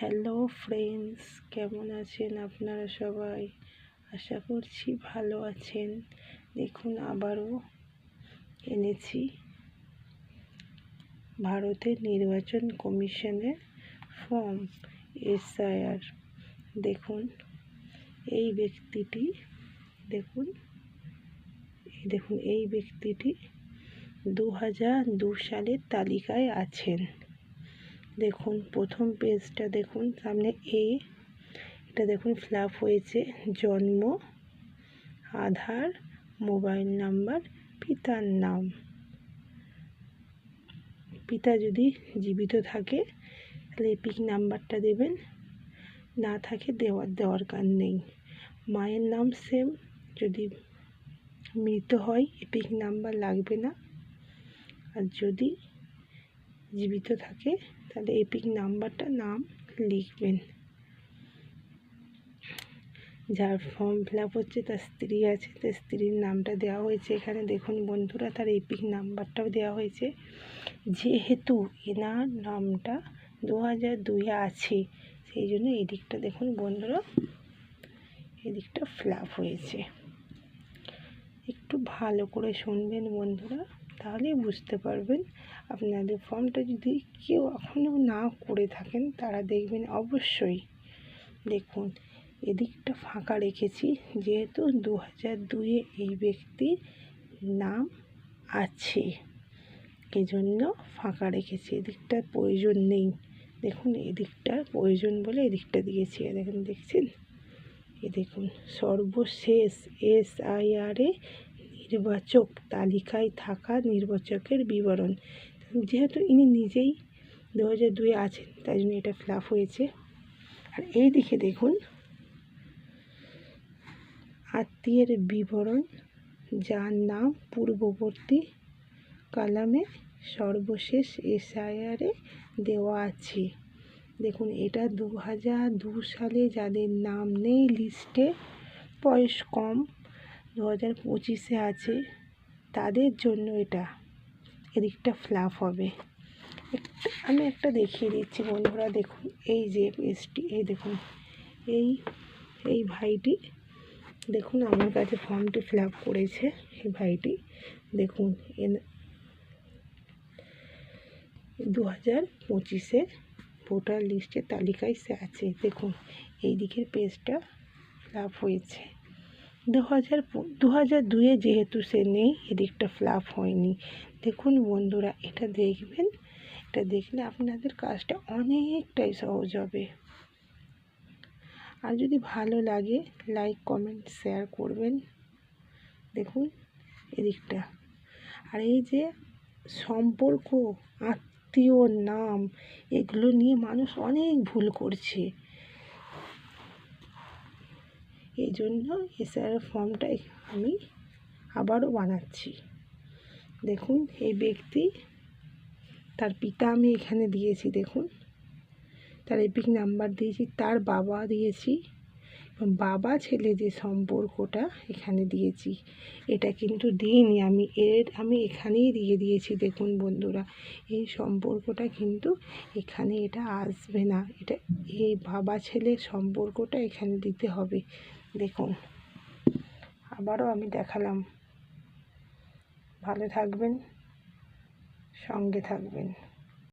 Hello friends কেমন আছেন আপনারা সবাই? আশা করছি ভালো আছেন। দেখুন, আবারও এনেছি ভারতের নির্বাচন কমিশনের ফর্ম এসআইআর দেখুন, এই ব্যক্তিটি, দেখুন দেখুন, এই ব্যক্তিটি দু হাজার দু সালের তালিকায় আছেন। দেখুন, প্রথম পেজটা দেখুন, সামনে এ এটা দেখুন ফ্লাপ হয়েছে, জন্ম, আধার মোবাইল নাম্বার পিতার নাম। পিতা যদি জীবিত থাকে, তাহলে পিক নাম্বারটা দেবেন। না থাকে দেওয়ার দেওয়ার কার নেই। মায়ের নাম সেম যদি মৃত হয় এপিক নাম্বার লাগবে না। আর যদি জীবিত থাকে তাহলে এপিক নাম্বারটা নাম লিখবেন। যার ফর্ম ফিল হচ্ছে, তার স্ত্রী আছে, তার স্ত্রীর নামটা দেওয়া হয়েছে এখানে। দেখুন বন্ধুরা, তার এপিক নাম্বারটাও দেওয়া হয়েছে। যেহেতু এনার নামটা দু হাজার দুইয়ে আছে, সেই জন্য এদিকটা দেখুন বন্ধুরা এদিকটা ফ্ল্যাপ হয়েছে। একটু ভালো করে শুনবেন বন্ধুরা, তাহলেই বুঝতে পারবেন। আপনাদের ফর্মটা যদি কেউ এখনও না করে থাকেন, তারা দেখবেন অবশ্যই দেখুন, এদিকটা ফাঁকা রেখেছি। যেহেতু দু হাজার দুইয়ে এই ব্যক্তির নাম আছে, এজন্য ফাঁকা রেখেছি। এদিকটার প্রয়োজন নেই। দেখুন এদিকটার প্রয়োজন বলে এদিকটা দিয়েছি। দেখুন, দেখছেন? এ দেখুন, সর্বশেষ এস আই আর এ নির্বাচক তালিকায় থাকা নির্বাচকের বিবরণ। যেহেতু ইনি নিজেই দু হাজার দুয়ে আছেন, তাই জন্য এটা ফ্লাপ হয়েছে। আর এই দিকে দেখুন, আত্মীয়ের বিবরণ, যার নাম পূর্ববর্তী কালামে সর্বশেষ এসআইআরে দেওয়া আছে। দেখুন, এটা দু দু সালে যাদের নাম নেই লিস্টে বয়স কম দু হাজার পঁচিশে আছে, তাদের জন্য এটা। এদিকটা ফ্লাপ হবে। আমি একটা দেখিয়ে দিচ্ছি বন্ধুরা, দেখুন, এই যে পেজটি এই দেখুন, এই এই ভাইটি, দেখুন আমার কাছে ফর্মটি ফিল করেছে, এই ভাইটি, দেখুন দু হাজার পঁচিশে ভোটার লিস্টের তালিকায় সে আছে, দেখুন, এই দিকের পেজটা ফিল হয়েছে। দু হাজার দু হাজার দুয়ে যেহেতু সে নেই, এদিকটা ফ্লাপ হয়নি। দেখুন বন্ধুরা, এটা দেখবেন, এটা দেখলে আপনাদের কাজটা অনেকটাই সহজ হবে। আর যদি ভালো লাগে লাইক কমেন্ট শেয়ার করবেন। দেখুন, এদিকটা। আর এই যে সম্পর্ক, আত্মীয় নাম, এগুলো নিয়ে মানুষ অনেক ভুল করছে। এই জন্য এসআর ফর্মটাই আমি আবারও বানাচ্ছি। দেখুন, এই ব্যক্তি, তার পিতা আমি এখানে দিয়েছি, দেখুন। তার এপিক নাম্বার দিয়েছি, তার বাবা দিয়েছি বাবা, ছেলে যে সম্পর্কটা এখানে দিয়েছি, এটা কিন্তু দিইনি। আমি এর, আমি এখানেই দিয়ে দিয়েছি, দেখুন বন্ধুরা। এই সম্পর্কটা কিন্তু এখানে এটা আসবে না। এটা এই বাবা ছেলে সম্পর্কটা এখানে দিতে হবে। দেখুন। আবারও আমি দেখালাম। ভালো থাকবেন সঙ্গে থাকবেন।